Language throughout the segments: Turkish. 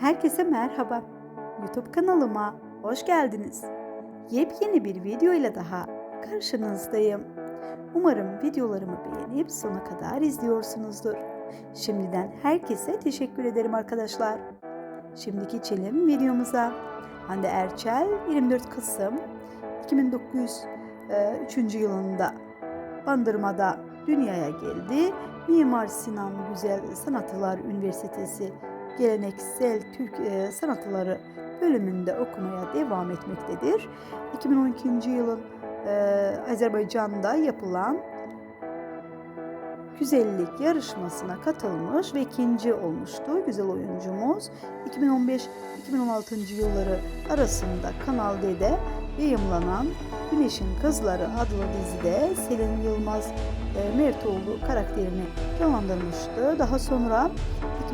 Herkese merhaba. YouTube kanalıma hoş geldiniz. Yepyeni bir video ile daha karşınızdayım. Umarım videolarımı beğenip sona kadar izliyorsunuzdur. Şimdiden herkese teşekkür ederim arkadaşlar. Şimdi geçelim videomuza. Hande Erçel 24 Kasım 2009 yılında Bandırma'da dünyaya geldi. Mimar Sinan Güzel Sanatlar Üniversitesi Geleneksel Türk e, Sanatları bölümünde okumaya devam etmektedir. 2012 yılın e, Azerbaycan'da yapılan güzellik yarışmasına katılmış ve ikinci olmuştu güzel oyuncumuz. 2015-2016 yılları arasında Kanal D'de yayımlanan Güneşin Kızları adlı dizide Selin Yılmaz e, Mertoğlu karakterini canlandırmıştı. Daha sonra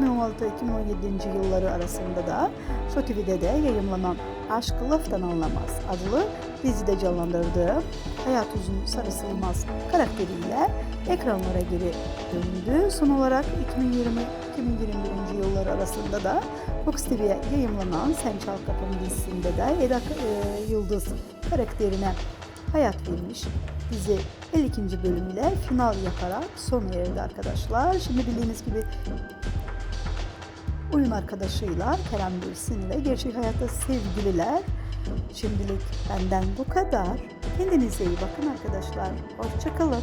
2016-2017 yılları arasında da Show TV'de de yayımlanan Aşk Laftan Anlamaz adlı dizide canlandırdığı Hayat Uzun Sarısılmaz karakteriyle ekranlara geri döndü. Son olarak 2020-2021 yılları arasında da Fox TV'ye yayımlanan Sen Çal Kapım dizisinde de Eda e, Yıldız karakterine hayat vermiş. Dizi 52. bölümüyle final yaparak sona erdi arkadaşlar. Şimdi bildiğiniz gibi oyun arkadaşıyla Kerem Bürsin ile gerçek hayatta sevgililer. Şimdilik benden bu kadar. Kendinize iyi bakın arkadaşlar. Hoşçakalın.